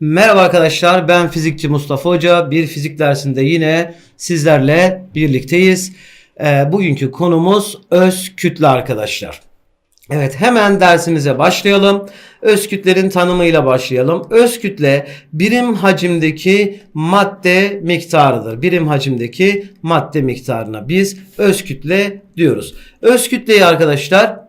Merhaba arkadaşlar ben fizikçi Mustafa Hoca. Bir fizik dersinde yine sizlerle birlikteyiz. Ee, bugünkü konumuz öz kütle arkadaşlar. Evet hemen dersimize başlayalım. Öz kütlerin tanımıyla başlayalım. Öz kütle birim hacimdeki madde miktarıdır. Birim hacimdeki madde miktarına biz öz kütle diyoruz. Öz kütleyi arkadaşlar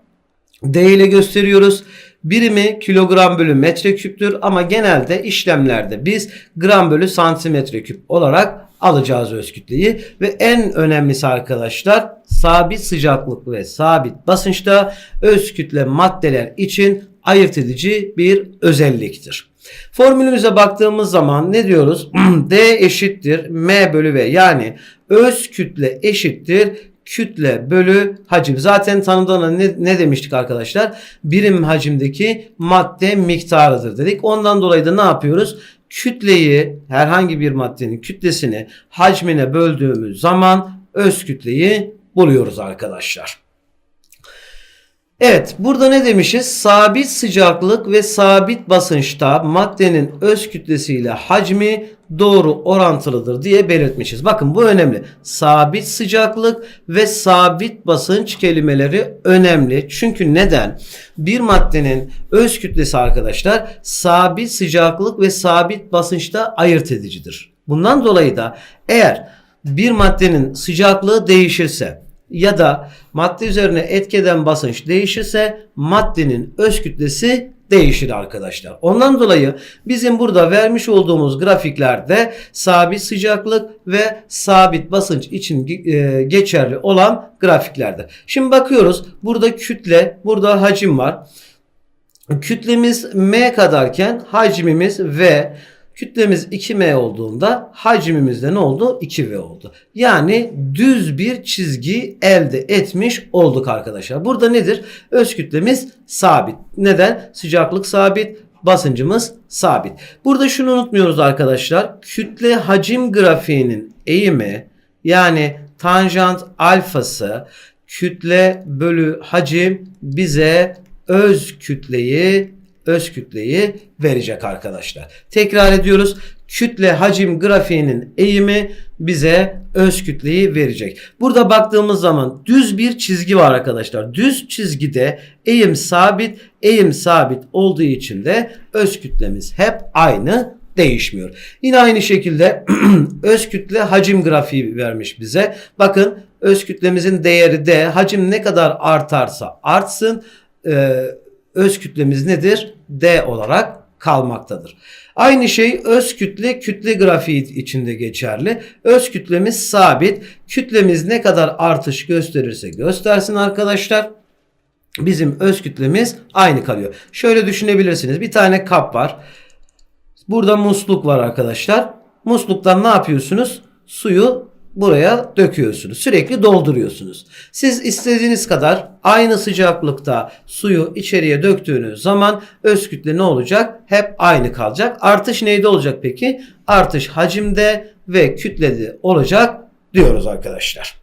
D ile gösteriyoruz. Birimi kilogram bölü metreküptür ama genelde işlemlerde biz gram bölü santimetre küp olarak alacağız öz kütleyi ve en önemlisi arkadaşlar sabit sıcaklık ve sabit basınçta öz kütle maddeler için ayırt edici bir özelliktir. Formülümüze baktığımız zaman ne diyoruz? D eşittir M bölü V yani öz kütle eşittir kütle bölü hacim. Zaten tanımdan ne, ne demiştik arkadaşlar? Birim hacimdeki madde miktarıdır dedik. Ondan dolayı da ne yapıyoruz? Kütleyi herhangi bir maddenin kütlesini hacmine böldüğümüz zaman öz kütleyi buluyoruz arkadaşlar. Evet burada ne demişiz? Sabit sıcaklık ve sabit basınçta maddenin öz kütlesiyle hacmi doğru orantılıdır diye belirtmişiz. Bakın bu önemli. Sabit sıcaklık ve sabit basınç kelimeleri önemli. Çünkü neden? Bir maddenin öz kütlesi arkadaşlar sabit sıcaklık ve sabit basınçta ayırt edicidir. Bundan dolayı da eğer bir maddenin sıcaklığı değişirse ya da madde üzerine etkeden basınç değişirse maddenin öz kütlesi değişir arkadaşlar. Ondan dolayı bizim burada vermiş olduğumuz grafiklerde sabit sıcaklık ve sabit basınç için e, geçerli olan grafiklerde. Şimdi bakıyoruz burada kütle, burada hacim var. Kütlemiz M kadarken hacmimiz V. Kütlemiz 2m olduğunda hacmimiz de ne oldu? 2v oldu. Yani düz bir çizgi elde etmiş olduk arkadaşlar. Burada nedir? Öz kütlemiz sabit. Neden? Sıcaklık sabit, basıncımız sabit. Burada şunu unutmuyoruz arkadaşlar. Kütle hacim grafiğinin eğimi yani tanjant alfası kütle bölü hacim bize öz kütleyi öz kütleyi verecek arkadaşlar. Tekrar ediyoruz. Kütle hacim grafiğinin eğimi bize öz kütleyi verecek. Burada baktığımız zaman düz bir çizgi var arkadaşlar. Düz çizgide eğim sabit, eğim sabit olduğu için de öz kütlemiz hep aynı değişmiyor. Yine aynı şekilde öz kütle hacim grafiği vermiş bize. Bakın öz kütlemizin değeri D. Hacim ne kadar artarsa artsın. Ee, öz kütlemiz nedir? D olarak kalmaktadır. Aynı şey öz kütle kütle grafiği içinde geçerli. Öz kütlemiz sabit. Kütlemiz ne kadar artış gösterirse göstersin arkadaşlar. Bizim öz kütlemiz aynı kalıyor. Şöyle düşünebilirsiniz. Bir tane kap var. Burada musluk var arkadaşlar. Musluktan ne yapıyorsunuz? Suyu buraya döküyorsunuz. Sürekli dolduruyorsunuz. Siz istediğiniz kadar aynı sıcaklıkta suyu içeriye döktüğünüz zaman öz kütle ne olacak? Hep aynı kalacak. Artış neyde olacak peki? Artış hacimde ve kütlede olacak diyoruz arkadaşlar.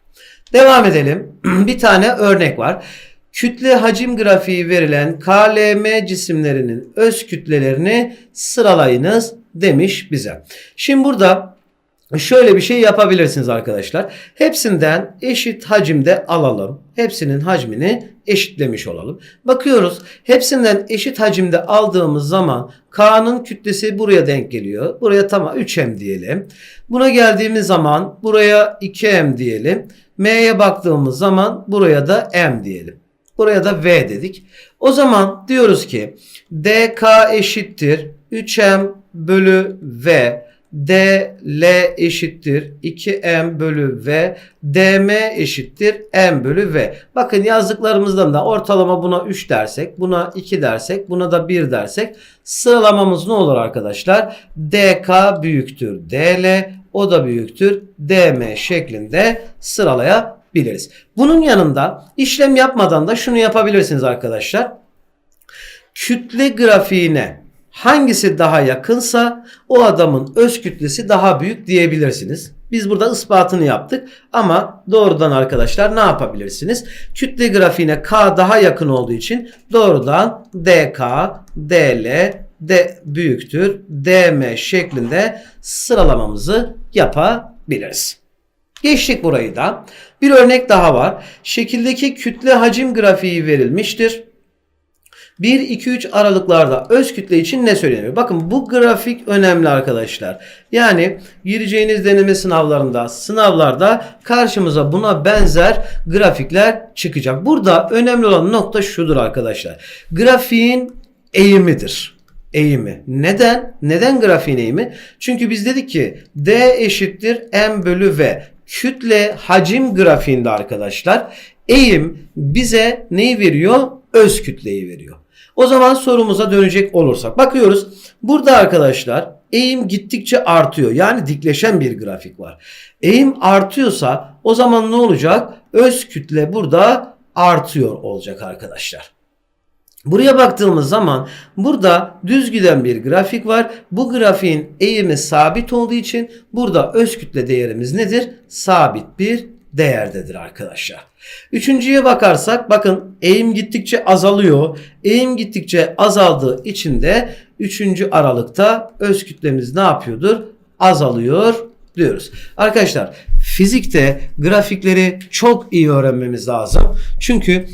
Devam edelim. Bir tane örnek var. Kütle hacim grafiği verilen KLM cisimlerinin öz kütlelerini sıralayınız demiş bize. Şimdi burada Şöyle bir şey yapabilirsiniz arkadaşlar. Hepsinden eşit hacimde alalım. Hepsinin hacmini eşitlemiş olalım. Bakıyoruz. Hepsinden eşit hacimde aldığımız zaman K'nın kütlesi buraya denk geliyor. Buraya tamam 3M diyelim. Buna geldiğimiz zaman buraya 2M diyelim. M'ye baktığımız zaman buraya da M diyelim. Buraya da V dedik. O zaman diyoruz ki DK eşittir 3M bölü V DL eşittir 2M bölü V. DM eşittir M bölü V. Bakın yazdıklarımızdan da ortalama buna 3 dersek, buna 2 dersek, buna da 1 dersek sıralamamız ne olur arkadaşlar? DK büyüktür DL, o da büyüktür DM şeklinde sıralayabiliriz. Bunun yanında işlem yapmadan da şunu yapabilirsiniz arkadaşlar. Kütle grafiğine hangisi daha yakınsa o adamın öz kütlesi daha büyük diyebilirsiniz. Biz burada ispatını yaptık ama doğrudan arkadaşlar ne yapabilirsiniz? Kütle grafiğine K daha yakın olduğu için doğrudan DK, DL, D büyüktür DM şeklinde sıralamamızı yapabiliriz. Geçtik burayı da. Bir örnek daha var. Şekildeki kütle hacim grafiği verilmiştir. 1, 2, 3 aralıklarda öz kütle için ne söyleniyor? Bakın bu grafik önemli arkadaşlar. Yani gireceğiniz deneme sınavlarında, sınavlarda karşımıza buna benzer grafikler çıkacak. Burada önemli olan nokta şudur arkadaşlar. Grafiğin eğimidir eğimi. Neden? Neden grafiğin eğimi? Çünkü biz dedik ki D eşittir M bölü V. Kütle hacim grafiğinde arkadaşlar eğim bize neyi veriyor? Öz kütleyi veriyor. O zaman sorumuza dönecek olursak. Bakıyoruz. Burada arkadaşlar eğim gittikçe artıyor. Yani dikleşen bir grafik var. Eğim artıyorsa o zaman ne olacak? Öz kütle burada artıyor olacak arkadaşlar. Buraya baktığımız zaman burada düz giden bir grafik var. Bu grafiğin eğimi sabit olduğu için burada öz kütle değerimiz nedir? Sabit bir değerdedir arkadaşlar. Üçüncüye bakarsak bakın eğim gittikçe azalıyor. Eğim gittikçe azaldığı için de üçüncü aralıkta öz kütlemiz ne yapıyordur? Azalıyor diyoruz. Arkadaşlar fizikte grafikleri çok iyi öğrenmemiz lazım. Çünkü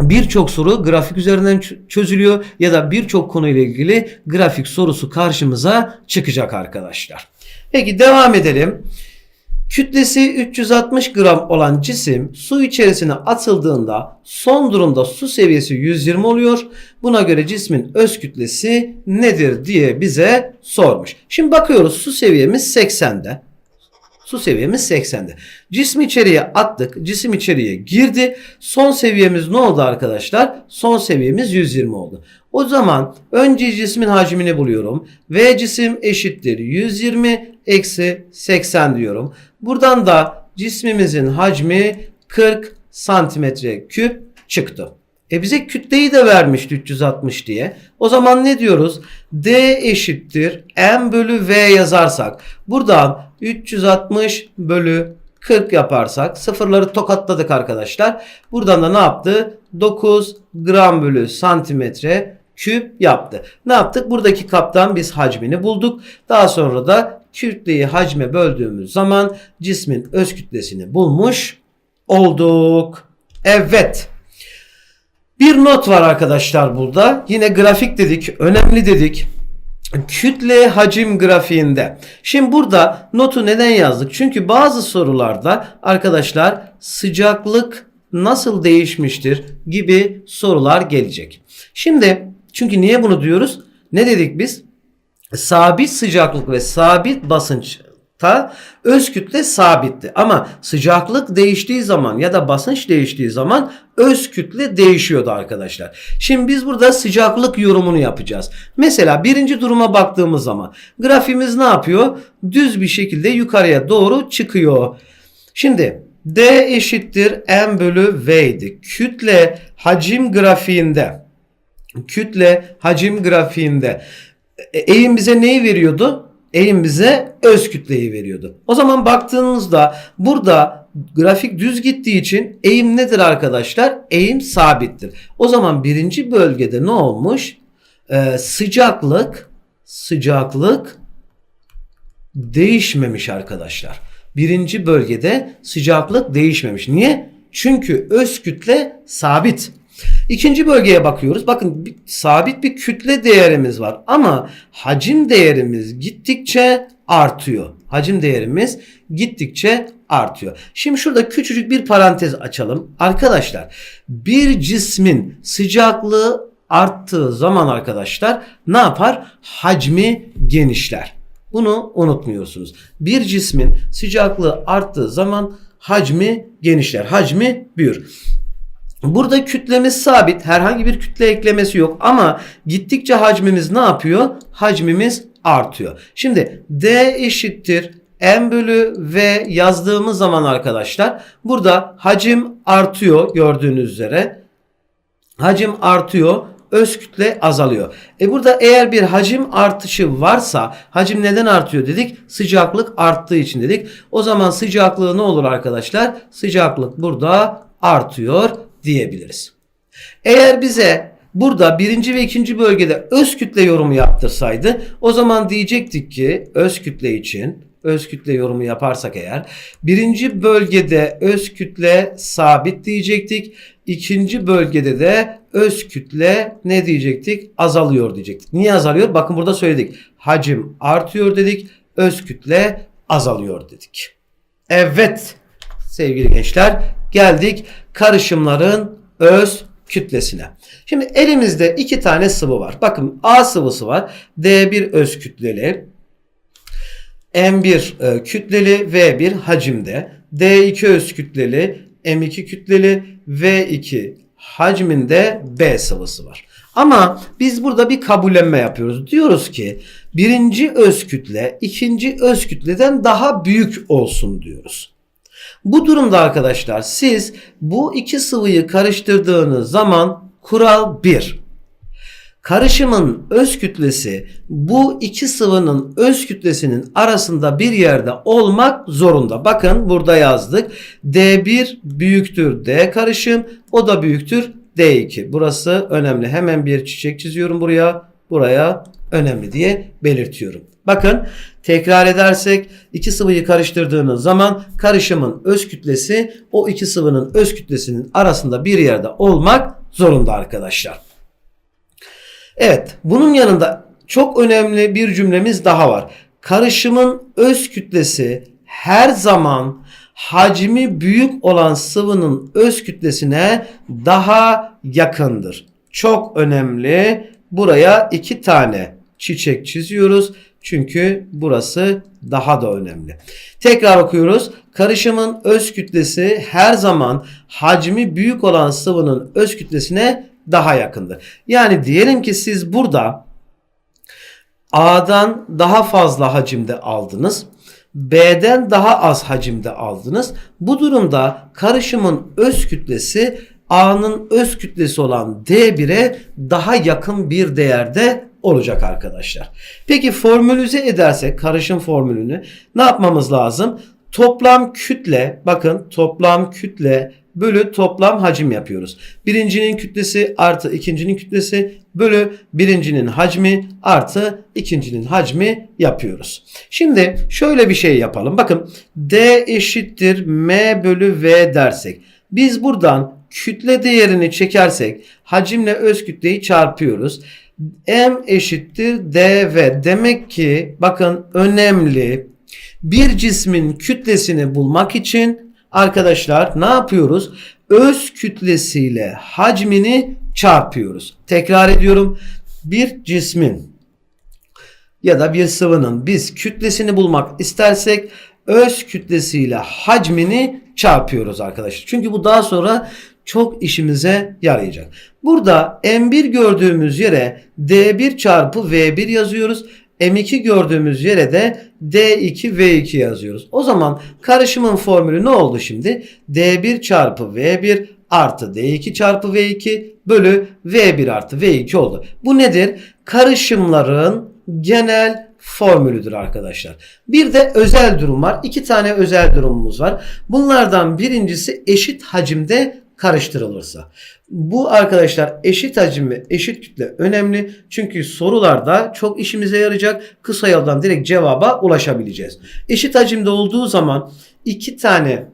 birçok soru grafik üzerinden çözülüyor ya da birçok konuyla ilgili grafik sorusu karşımıza çıkacak arkadaşlar. Peki devam edelim. Kütlesi 360 gram olan cisim su içerisine atıldığında son durumda su seviyesi 120 oluyor. Buna göre cismin öz kütlesi nedir diye bize sormuş. Şimdi bakıyoruz su seviyemiz 80'de. Su seviyemiz 80'de. Cismi içeriye attık. Cisim içeriye girdi. Son seviyemiz ne oldu arkadaşlar? Son seviyemiz 120 oldu. O zaman önce cismin hacmini buluyorum. V cisim eşittir 120 eksi 80 diyorum. Buradan da cismimizin hacmi 40 santimetre küp çıktı. E bize kütleyi de vermişti 360 diye. O zaman ne diyoruz? D eşittir M bölü V yazarsak. Buradan 360 bölü 40 yaparsak sıfırları tokatladık arkadaşlar. Buradan da ne yaptı? 9 gram bölü santimetre küp yaptı. Ne yaptık? Buradaki kaptan biz hacmini bulduk. Daha sonra da kütleyi hacme böldüğümüz zaman cismin öz kütlesini bulmuş olduk. Evet. Bir not var arkadaşlar burada. Yine grafik dedik, önemli dedik. Kütle hacim grafiğinde. Şimdi burada notu neden yazdık? Çünkü bazı sorularda arkadaşlar sıcaklık nasıl değişmiştir gibi sorular gelecek. Şimdi çünkü niye bunu diyoruz? Ne dedik biz? Sabit sıcaklık ve sabit basınç ta öz kütle sabitti. Ama sıcaklık değiştiği zaman ya da basınç değiştiği zaman öz kütle değişiyordu arkadaşlar. Şimdi biz burada sıcaklık yorumunu yapacağız. Mesela birinci duruma baktığımız zaman grafimiz ne yapıyor? Düz bir şekilde yukarıya doğru çıkıyor. Şimdi D eşittir M bölü V idi. Kütle hacim grafiğinde kütle hacim grafiğinde e, eğim bize neyi veriyordu? Eğim bize öz kütleyi veriyordu. O zaman baktığımızda burada grafik düz gittiği için eğim nedir arkadaşlar? Eğim sabittir. O zaman birinci bölgede ne olmuş? Ee, sıcaklık sıcaklık değişmemiş arkadaşlar. Birinci bölgede sıcaklık değişmemiş. Niye? Çünkü öz kütle sabit. İkinci bölgeye bakıyoruz. Bakın bir, sabit bir kütle değerimiz var ama hacim değerimiz gittikçe artıyor. Hacim değerimiz gittikçe artıyor. Şimdi şurada küçücük bir parantez açalım. Arkadaşlar bir cismin sıcaklığı arttığı zaman arkadaşlar ne yapar? Hacmi genişler. Bunu unutmuyorsunuz. Bir cismin sıcaklığı arttığı zaman hacmi genişler. Hacmi büyür. Burada kütlemiz sabit. Herhangi bir kütle eklemesi yok. Ama gittikçe hacmimiz ne yapıyor? Hacmimiz artıyor. Şimdi D eşittir M bölü V yazdığımız zaman arkadaşlar burada hacim artıyor gördüğünüz üzere. Hacim artıyor. Öz kütle azalıyor. E burada eğer bir hacim artışı varsa hacim neden artıyor dedik? Sıcaklık arttığı için dedik. O zaman sıcaklığı ne olur arkadaşlar? Sıcaklık burada artıyor diyebiliriz. Eğer bize burada birinci ve ikinci bölgede öz kütle yorumu yaptırsaydı o zaman diyecektik ki öz kütle için öz kütle yorumu yaparsak eğer birinci bölgede öz kütle sabit diyecektik. İkinci bölgede de öz kütle ne diyecektik? Azalıyor diyecektik. Niye azalıyor? Bakın burada söyledik. Hacim artıyor dedik. Öz kütle azalıyor dedik. Evet sevgili gençler geldik karışımların öz kütlesine. Şimdi elimizde iki tane sıvı var. Bakın A sıvısı var. D1 öz kütleli. M1 e, kütleli V1 hacimde. D2 öz kütleli. M2 kütleli. V2 hacminde B sıvısı var. Ama biz burada bir kabullenme yapıyoruz. Diyoruz ki birinci öz kütle ikinci öz kütleden daha büyük olsun diyoruz. Bu durumda arkadaşlar siz bu iki sıvıyı karıştırdığınız zaman kural 1. Karışımın öz kütlesi bu iki sıvının öz kütlesinin arasında bir yerde olmak zorunda. Bakın burada yazdık. D1 büyüktür D karışım. O da büyüktür D2. Burası önemli. Hemen bir çiçek çiziyorum buraya. Buraya önemli diye belirtiyorum. Bakın tekrar edersek iki sıvıyı karıştırdığınız zaman karışımın öz kütlesi o iki sıvının öz kütlesinin arasında bir yerde olmak zorunda arkadaşlar. Evet, bunun yanında çok önemli bir cümlemiz daha var. Karışımın öz kütlesi her zaman hacmi büyük olan sıvının öz kütlesine daha yakındır. Çok önemli. Buraya iki tane çiçek çiziyoruz. Çünkü burası daha da önemli. Tekrar okuyoruz. Karışımın öz kütlesi her zaman hacmi büyük olan sıvının öz kütlesine daha yakındır. Yani diyelim ki siz burada A'dan daha fazla hacimde aldınız. B'den daha az hacimde aldınız. Bu durumda karışımın öz kütlesi A'nın öz kütlesi olan D1'e daha yakın bir değerde olacak arkadaşlar. Peki formülize edersek karışım formülünü ne yapmamız lazım? Toplam kütle bakın toplam kütle bölü toplam hacim yapıyoruz. Birincinin kütlesi artı ikincinin kütlesi bölü birincinin hacmi artı ikincinin hacmi yapıyoruz. Şimdi şöyle bir şey yapalım. Bakın D eşittir M bölü V dersek. Biz buradan kütle değerini çekersek hacimle öz kütleyi çarpıyoruz. M eşittir dv. Demek ki bakın önemli bir cismin kütlesini bulmak için arkadaşlar ne yapıyoruz? Öz kütlesiyle hacmini çarpıyoruz. Tekrar ediyorum. Bir cismin ya da bir sıvının biz kütlesini bulmak istersek öz kütlesiyle hacmini çarpıyoruz arkadaşlar. Çünkü bu daha sonra çok işimize yarayacak. Burada M1 gördüğümüz yere D1 çarpı V1 yazıyoruz. M2 gördüğümüz yere de D2 V2 yazıyoruz. O zaman karışımın formülü ne oldu şimdi? D1 çarpı V1 artı D2 çarpı V2 bölü V1 artı V2 oldu. Bu nedir? Karışımların genel formülüdür arkadaşlar. Bir de özel durum var. İki tane özel durumumuz var. Bunlardan birincisi eşit hacimde karıştırılırsa. Bu arkadaşlar eşit hacim ve eşit kütle önemli. Çünkü sorularda çok işimize yarayacak. Kısa yoldan direkt cevaba ulaşabileceğiz. Eşit hacimde olduğu zaman iki tane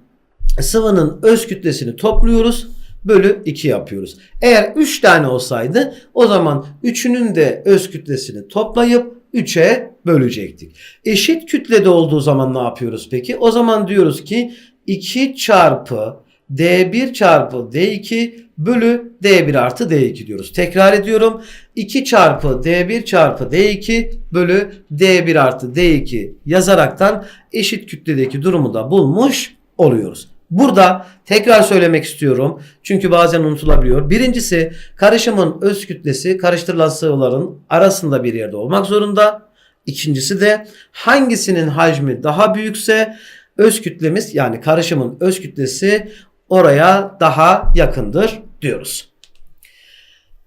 sıvının öz kütlesini topluyoruz bölü 2 yapıyoruz. Eğer 3 tane olsaydı o zaman 3'ünün de öz kütlesini toplayıp 3'e bölecektik. Eşit kütlede olduğu zaman ne yapıyoruz peki? O zaman diyoruz ki 2 çarpı D1 çarpı D2 bölü D1 artı D2 diyoruz. Tekrar ediyorum. 2 çarpı D1 çarpı D2 bölü D1 artı D2 yazaraktan eşit kütledeki durumu da bulmuş oluyoruz. Burada tekrar söylemek istiyorum. Çünkü bazen unutulabiliyor. Birincisi karışımın öz kütlesi karıştırılan sıvıların arasında bir yerde olmak zorunda. İkincisi de hangisinin hacmi daha büyükse öz kütlemiz yani karışımın öz kütlesi oraya daha yakındır diyoruz.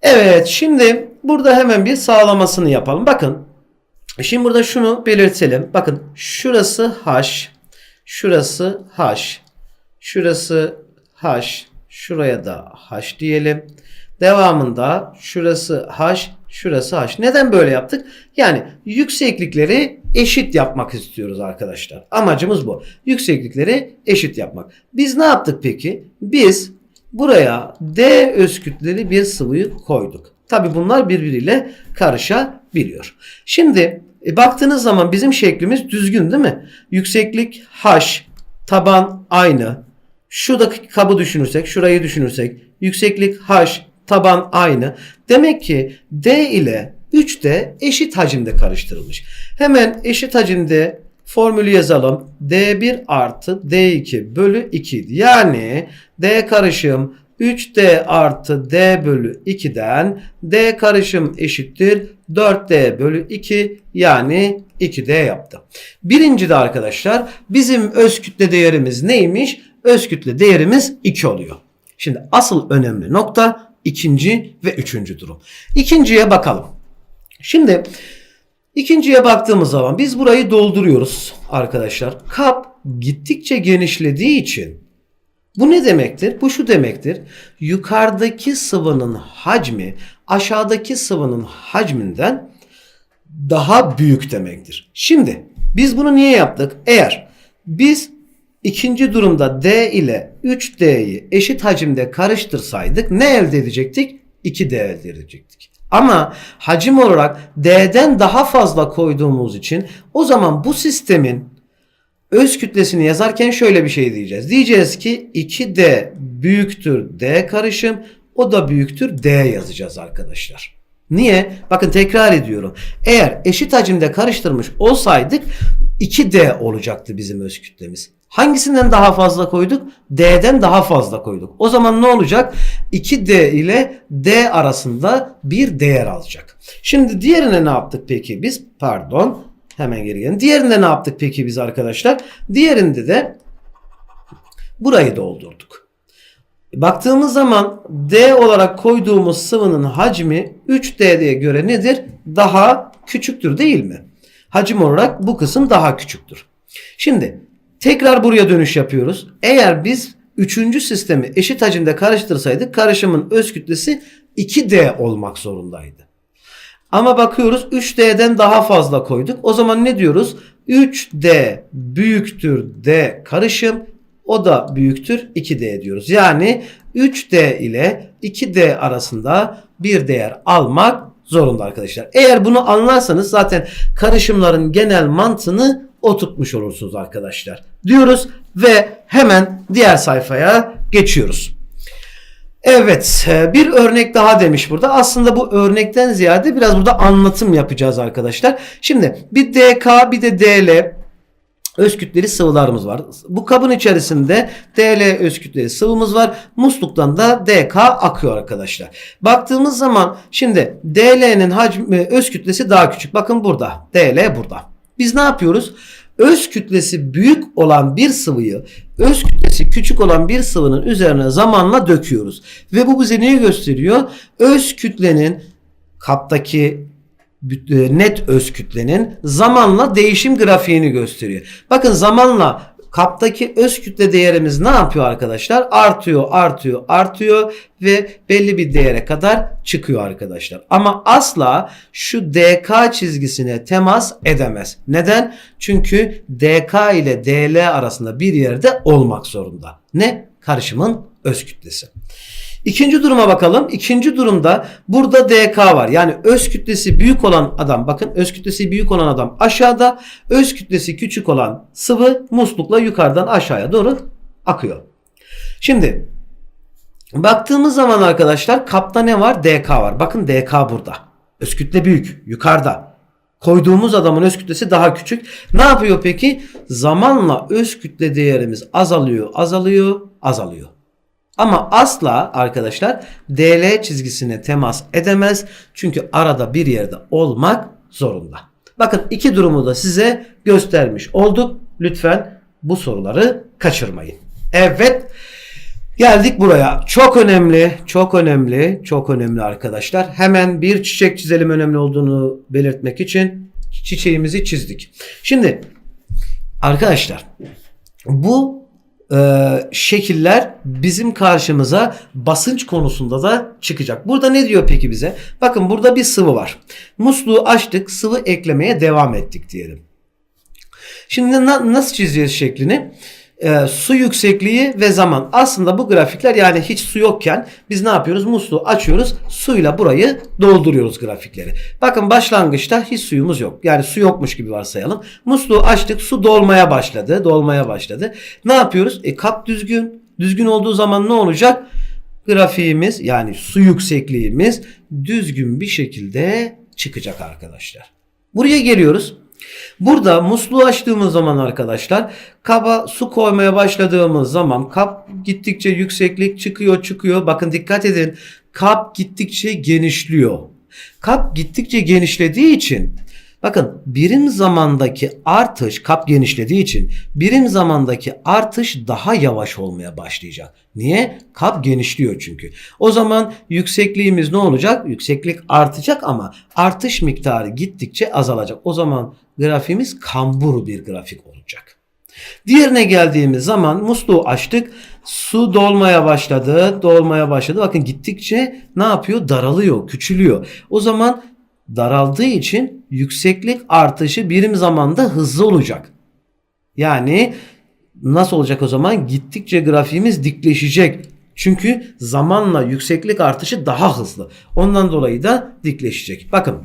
Evet şimdi burada hemen bir sağlamasını yapalım. Bakın şimdi burada şunu belirtelim. Bakın şurası H, şurası H, şurası H, şuraya da H diyelim. Devamında şurası H, şurası H. Neden böyle yaptık? Yani yükseklikleri eşit yapmak istiyoruz arkadaşlar. Amacımız bu. Yükseklikleri eşit yapmak. Biz ne yaptık peki? Biz buraya D öz kütleli bir sıvıyı koyduk. Tabi bunlar birbiriyle karışabiliyor. Şimdi e, baktığınız zaman bizim şeklimiz düzgün değil mi? Yükseklik H, taban aynı. Şuradaki kabı düşünürsek, şurayı düşünürsek yükseklik H, taban aynı. Demek ki D ile 3D eşit hacimde karıştırılmış. Hemen eşit hacimde formülü yazalım. D1 artı D2 bölü 2. Yani D karışım 3D artı D bölü 2'den D karışım eşittir 4D bölü 2 yani 2D yaptı. Birinci de arkadaşlar bizim öz kütle değerimiz neymiş? Öz kütle değerimiz 2 oluyor. Şimdi asıl önemli nokta ikinci ve üçüncü durum. İkinciye bakalım. Şimdi ikinciye baktığımız zaman biz burayı dolduruyoruz arkadaşlar. Kap gittikçe genişlediği için bu ne demektir? Bu şu demektir. Yukarıdaki sıvının hacmi aşağıdaki sıvının hacminden daha büyük demektir. Şimdi biz bunu niye yaptık? Eğer biz ikinci durumda D ile 3D'yi eşit hacimde karıştırsaydık ne elde edecektik? 2D elde edecektik. Ama hacim olarak D'den daha fazla koyduğumuz için o zaman bu sistemin öz kütlesini yazarken şöyle bir şey diyeceğiz. Diyeceğiz ki 2D büyüktür D karışım o da büyüktür D yazacağız arkadaşlar. Niye? Bakın tekrar ediyorum. Eğer eşit hacimde karıştırmış olsaydık 2D olacaktı bizim öz kütlemiz. Hangisinden daha fazla koyduk? D'den daha fazla koyduk. O zaman ne olacak? 2D ile D arasında bir değer alacak. Şimdi diğerine ne yaptık peki biz? Pardon. Hemen geri gelin. Diğerinde ne yaptık peki biz arkadaşlar? Diğerinde de burayı doldurduk. Baktığımız zaman D olarak koyduğumuz sıvının hacmi 3D'ye göre nedir? Daha küçüktür değil mi? Hacim olarak bu kısım daha küçüktür. Şimdi tekrar buraya dönüş yapıyoruz. Eğer biz üçüncü sistemi eşit hacimde karıştırsaydık karışımın öz kütlesi 2D olmak zorundaydı. Ama bakıyoruz 3D'den daha fazla koyduk. O zaman ne diyoruz? 3D büyüktür D karışım. O da büyüktür 2D diyoruz. Yani 3D ile 2D arasında bir değer almak zorunda arkadaşlar. Eğer bunu anlarsanız zaten karışımların genel mantığını oturtmuş olursunuz arkadaşlar. Diyoruz ve hemen diğer sayfaya geçiyoruz. Evet e, bir örnek daha demiş burada. Aslında bu örnekten ziyade biraz burada anlatım yapacağız arkadaşlar. Şimdi bir DK bir de DL öz kütleli sıvılarımız var. Bu kabın içerisinde DL öz kütleli sıvımız var. Musluktan da DK akıyor arkadaşlar. Baktığımız zaman şimdi DL'nin hacmi öz kütlesi daha küçük. Bakın burada. DL burada. Biz ne yapıyoruz? Öz kütlesi büyük olan bir sıvıyı öz kütlesi küçük olan bir sıvının üzerine zamanla döküyoruz. Ve bu bize neyi gösteriyor? Öz kütlenin kaptaki e, net öz kütlenin zamanla değişim grafiğini gösteriyor. Bakın zamanla kaptaki öz kütle değerimiz ne yapıyor arkadaşlar? Artıyor, artıyor, artıyor ve belli bir değere kadar çıkıyor arkadaşlar. Ama asla şu DK çizgisine temas edemez. Neden? Çünkü DK ile DL arasında bir yerde olmak zorunda. Ne? Karışımın öz kütlesi. İkinci duruma bakalım. İkinci durumda burada DK var. Yani öz kütlesi büyük olan adam bakın öz kütlesi büyük olan adam aşağıda öz kütlesi küçük olan sıvı muslukla yukarıdan aşağıya doğru akıyor. Şimdi baktığımız zaman arkadaşlar kapta ne var? DK var. Bakın DK burada. Öz kütle büyük. Yukarıda. Koyduğumuz adamın öz kütlesi daha küçük. Ne yapıyor peki? Zamanla öz kütle değerimiz azalıyor, azalıyor, azalıyor. Ama asla arkadaşlar DL çizgisine temas edemez. Çünkü arada bir yerde olmak zorunda. Bakın iki durumu da size göstermiş olduk. Lütfen bu soruları kaçırmayın. Evet. Geldik buraya. Çok önemli, çok önemli, çok önemli arkadaşlar. Hemen bir çiçek çizelim önemli olduğunu belirtmek için çiçeğimizi çizdik. Şimdi arkadaşlar bu e, şekiller bizim karşımıza basınç konusunda da çıkacak. Burada ne diyor peki bize? Bakın burada bir sıvı var. Musluğu açtık, sıvı eklemeye devam ettik diyelim. Şimdi na- nasıl çizeceğiz şeklini? Ee, su yüksekliği ve zaman. Aslında bu grafikler yani hiç su yokken biz ne yapıyoruz? Musluğu açıyoruz. Suyla burayı dolduruyoruz grafikleri. Bakın başlangıçta hiç suyumuz yok. Yani su yokmuş gibi varsayalım. Musluğu açtık. Su dolmaya başladı. Dolmaya başladı. Ne yapıyoruz? E, kap düzgün. Düzgün olduğu zaman ne olacak? Grafiğimiz yani su yüksekliğimiz düzgün bir şekilde çıkacak arkadaşlar. Buraya geliyoruz. Burada musluğu açtığımız zaman arkadaşlar kaba su koymaya başladığımız zaman kap gittikçe yükseklik çıkıyor çıkıyor. Bakın dikkat edin kap gittikçe genişliyor. Kap gittikçe genişlediği için bakın birim zamandaki artış kap genişlediği için birim zamandaki artış daha yavaş olmaya başlayacak. Niye? Kap genişliyor çünkü. O zaman yüksekliğimiz ne olacak? Yükseklik artacak ama artış miktarı gittikçe azalacak. O zaman grafiğimiz kambur bir grafik olacak. Diğerine geldiğimiz zaman musluğu açtık. Su dolmaya başladı. Dolmaya başladı. Bakın gittikçe ne yapıyor? Daralıyor, küçülüyor. O zaman daraldığı için yükseklik artışı birim zamanda hızlı olacak. Yani nasıl olacak o zaman? Gittikçe grafiğimiz dikleşecek. Çünkü zamanla yükseklik artışı daha hızlı. Ondan dolayı da dikleşecek. Bakın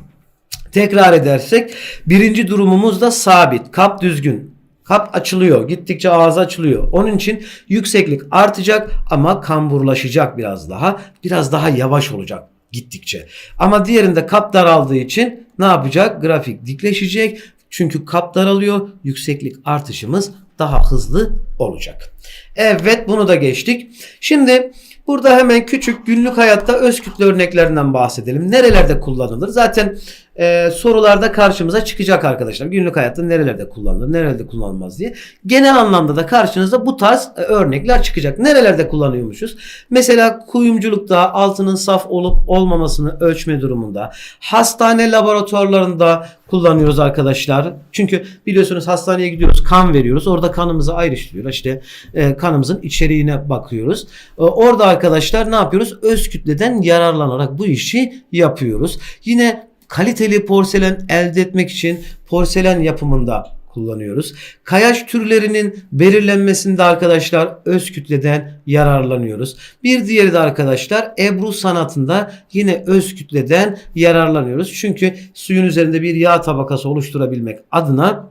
tekrar edersek birinci durumumuz da sabit. Kap düzgün. Kap açılıyor. Gittikçe ağzı açılıyor. Onun için yükseklik artacak ama kamburlaşacak biraz daha. Biraz daha yavaş olacak gittikçe. Ama diğerinde kap daraldığı için ne yapacak? Grafik dikleşecek. Çünkü kap daralıyor. Yükseklik artışımız daha hızlı olacak. Evet bunu da geçtik. Şimdi burada hemen küçük günlük hayatta öz kütle örneklerinden bahsedelim. Nerelerde kullanılır? Zaten e, sorularda karşımıza çıkacak arkadaşlar. Günlük hayatta nerelerde kullanılır, nerelerde kullanılmaz diye. Genel anlamda da karşınızda bu tarz e, örnekler çıkacak. Nerelerde kullanıyormuşuz? Mesela kuyumculukta altının saf olup olmamasını ölçme durumunda. Hastane laboratuvarlarında kullanıyoruz arkadaşlar. Çünkü biliyorsunuz hastaneye gidiyoruz, kan veriyoruz. Orada kanımızı ayrıştırıyor. İşte e, kanımızın içeriğine bakıyoruz. E, orada arkadaşlar ne yapıyoruz? Öz kütleden yararlanarak bu işi yapıyoruz. Yine kaliteli porselen elde etmek için porselen yapımında kullanıyoruz. Kayaç türlerinin belirlenmesinde arkadaşlar öz kütleden yararlanıyoruz. Bir diğeri de arkadaşlar ebru sanatında yine öz kütleden yararlanıyoruz. Çünkü suyun üzerinde bir yağ tabakası oluşturabilmek adına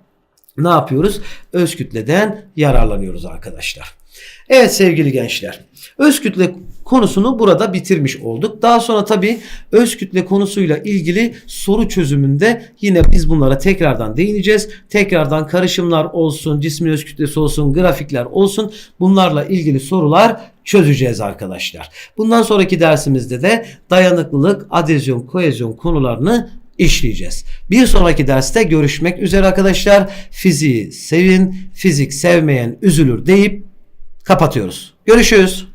ne yapıyoruz? Öz kütleden yararlanıyoruz arkadaşlar. Evet sevgili gençler. Öz kütle konusunu burada bitirmiş olduk. Daha sonra tabi öz kütle konusuyla ilgili soru çözümünde yine biz bunlara tekrardan değineceğiz. Tekrardan karışımlar olsun, cismin öz kütlesi olsun, grafikler olsun bunlarla ilgili sorular çözeceğiz arkadaşlar. Bundan sonraki dersimizde de dayanıklılık, adezyon, kohezyon konularını işleyeceğiz. Bir sonraki derste görüşmek üzere arkadaşlar. Fiziği sevin, fizik sevmeyen üzülür deyip kapatıyoruz. Görüşürüz.